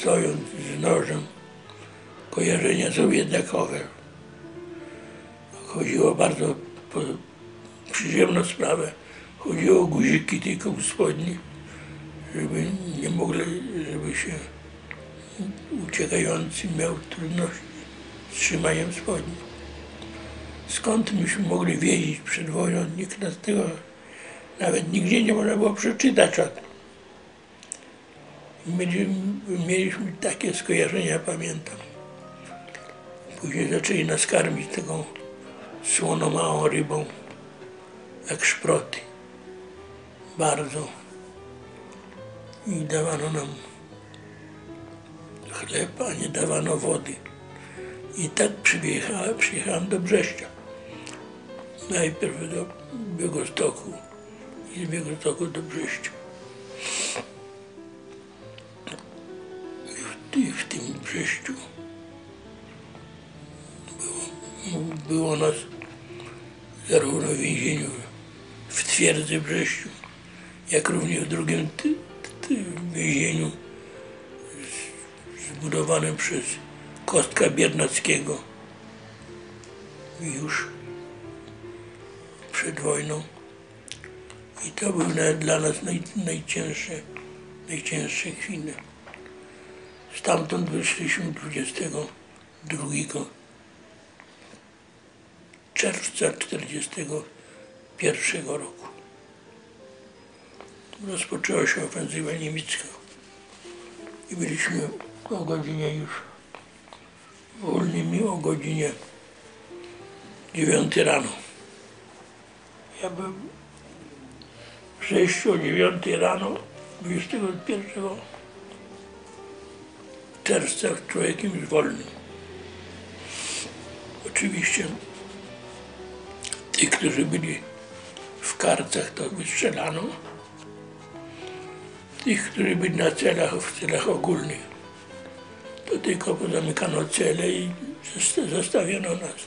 stojąc z nożem, kojarzenia są jednakowe. Chodziło bardzo po przyziemną sprawę. Chodziło o guziki tylko u spodni, żeby nie mogli, żeby się uciekający miał trudności z trzymaniem spodni. Skąd myśmy mogli wiedzieć przed wojną? Nikt nas tego nawet nigdzie nie można było przeczytać o tym. Mieli- Mieliśmy takie skojarzenia, pamiętam. Później zaczęli nas karmić taką słoną małą rybą, jak szproty. Bardzo. I dawano nam chleb, a nie dawano wody. I tak przyjechałem, przyjechałem do Brześcia. Najpierw do Białegostoku i z Białegostoku do Brześcia. I w, tym Brześciu było, było nas zarówno w więzieniu w twierdzy Brześciu, jak również w drugim ty, ty, więzieniu zbudowanym przez Kostka Biernackiego już przed wojną. I to były dla nas naj, najcięższe, najcięższe chwile. Stamtąd wyszliśmy 22 czerwca 1941 roku. Rozpoczęła się ofensywa niemiecka i byliśmy o godzinie już wolnymi o godzinie 9 rano. Ja byłem w 6 o 9 rano 21 czerwca człowiekiem wolnym. Oczywiście tych, którzy byli w karcach, to wystrzelano. Tych, którzy byli na celach, w celach ogólnych, to tylko pozamykano cele i zosta- zostawiono nas.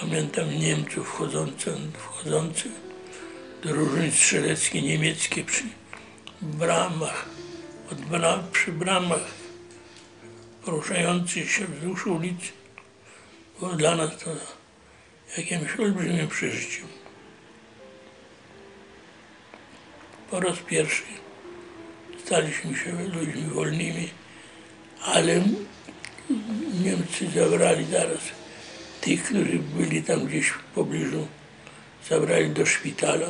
Pamiętam Niemców wchodzących, wchodzących do drużyny strzeleckie niemieckie przy bramach, bram, przy bramach poruszających się wzdłuż ulicy. Było dla nas to jakimś olbrzymim przeżyciem. Po raz pierwszy staliśmy się ludźmi wolnymi, ale Niemcy zabrali zaraz tych, którzy byli tam gdzieś w pobliżu, zabrali do szpitala.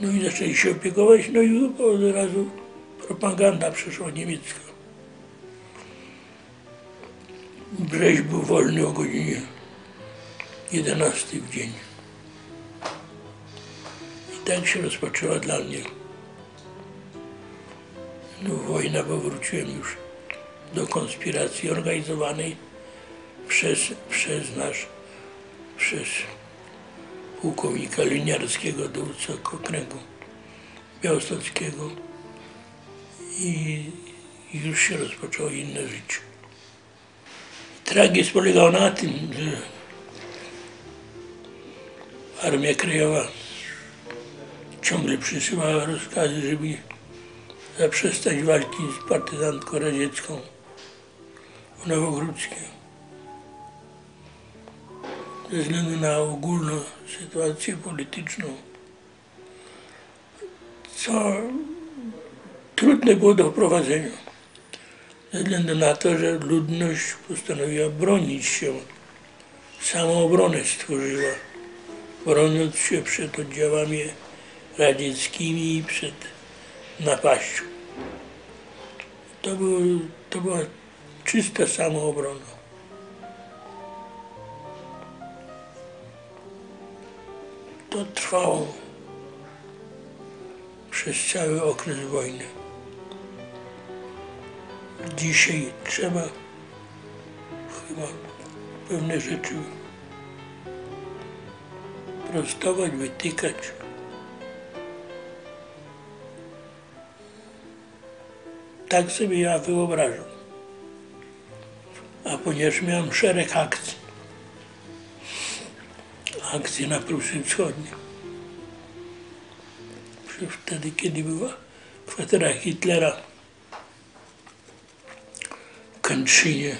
No i zaczęli się opiekować, no i od razu propaganda przyszła niemiecka. Brześć był wolny o godzinie 11 w dzień. I tak się rozpoczęła dla mnie no, wojna, bo wróciłem już do konspiracji organizowanej przez, przez nasz, przez pułkownika liniarskiego, dowódcę okręgu białostockiego i już się rozpoczęło inne życie. Tragizm polegał na tym, że Armia Krajowa ciągle przysyłała rozkazy, żeby zaprzestać walki z partyzantką radziecką w Nowogródzkie. Ze względu na ogólną sytuację polityczną, co trudne było do wprowadzenia. Ze względu na to, że ludność postanowiła bronić się, samoobronę stworzyła, broniąc się przed oddziałami radzieckimi i przed napaścią. To, był, to była czysta samoobrona. To trwało przez cały okres wojny. Dzisiaj trzeba chyba pewne rzeczy prostować, wytykać. Tak sobie ja wyobrażam. A ponieważ miałem szereg akcji, akcje na Prusy Wschodnie, Przy- wtedy, kiedy była kwatera Hitlera w Kętrzynie.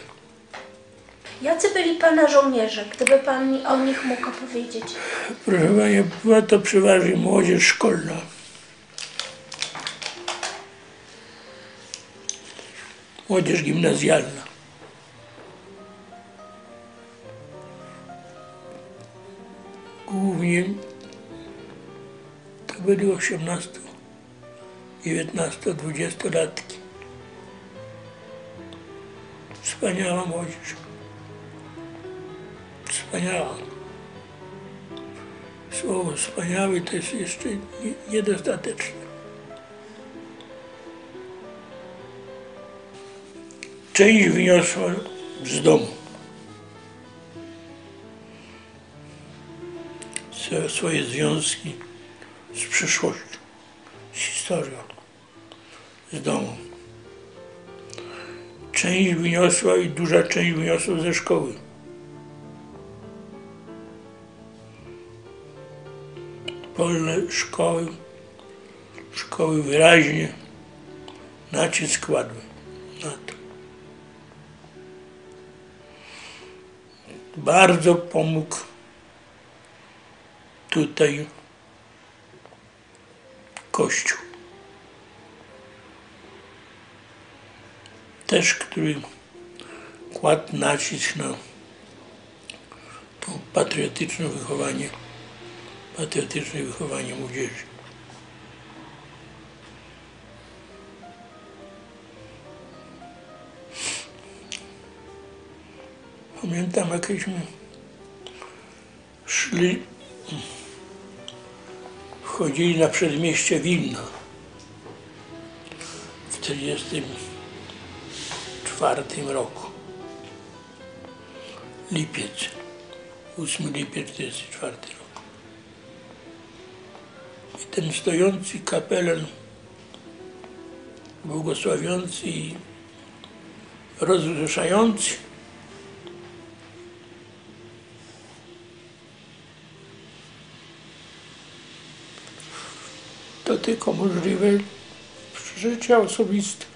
Jacy byli Pana żołnierze, gdyby Pan mi o nich mógł opowiedzieć? Proszę Pani, była to przeważnie młodzież szkolna. Młodzież gimnazjalna. Głównie to byli 18, 19, 20 latki. Wspaniała młodzież. Wspaniała. Słowo wspaniały to jest jeszcze nie- niedostateczne. Część wyniosła z domu swoje związki z przyszłością, z historią, z domu. Część wyniosła i duża część wyniosła ze szkoły. polne szkoły, szkoły wyraźnie nacisk kładły na to. Bardzo pomógł tutaj Kościół. Też, który kładł nacisk na to patriotyczne wychowanie patriotyczne wychowanie młodzieży. Pamiętam jakieśmy szli, wchodzili na przedmieście Wilna w 1944 roku. Lipiec, 8 lipiec 1944 rok. I ten stojący kapelan, błogosławiący i rozruszający, to tylko możliwe życie osobiste.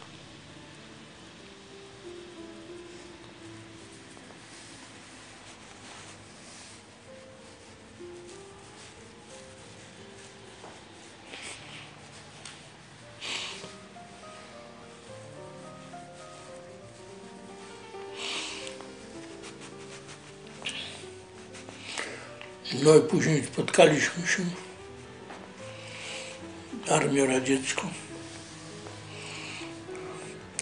No i później spotkaliśmy się Armią Radziecką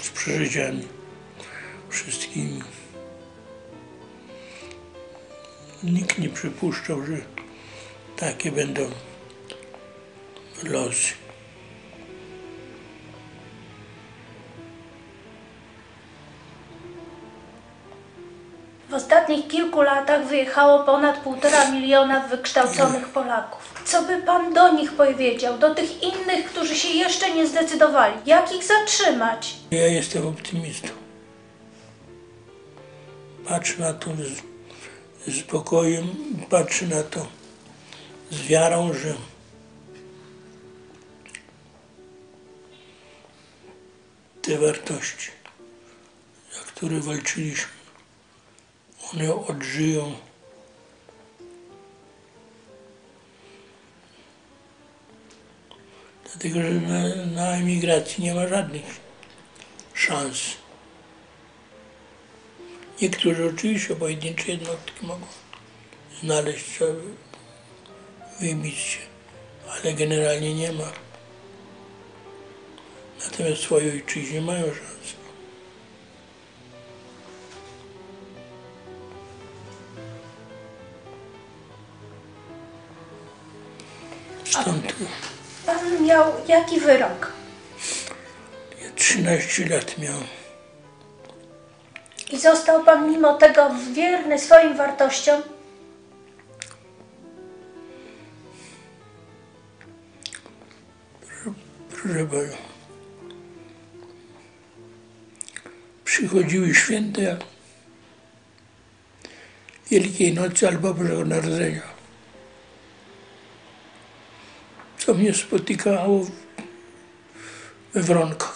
z przeżyciami wszystkimi. Nikt nie przypuszczał, że takie będą losy. Ostatnich kilku latach wyjechało ponad półtora miliona wykształconych Polaków. Co by Pan do nich powiedział, do tych innych, którzy się jeszcze nie zdecydowali? Jak ich zatrzymać? Ja jestem optymistą. Patrzę na to z, z spokojem, patrzę na to z wiarą, że te wartości, za które walczyliśmy, one odżyją. Dlatego, że na, na emigracji nie ma żadnych szans. Niektórzy oczywiście pojedyncze jednostki mogą znaleźć sobie, wybić się, ale generalnie nie ma. Natomiast w swojej ojczyźnie mają szansę. Stąd Pan miał jaki wyrok? ja 13 lat miałem. I został Pan mimo tego wierny swoim wartościom? Proszę Pana. Przychodziły święte Wielkiej Nocy albo Bożego Narodzenia. Mnie spotykało we Wronkach.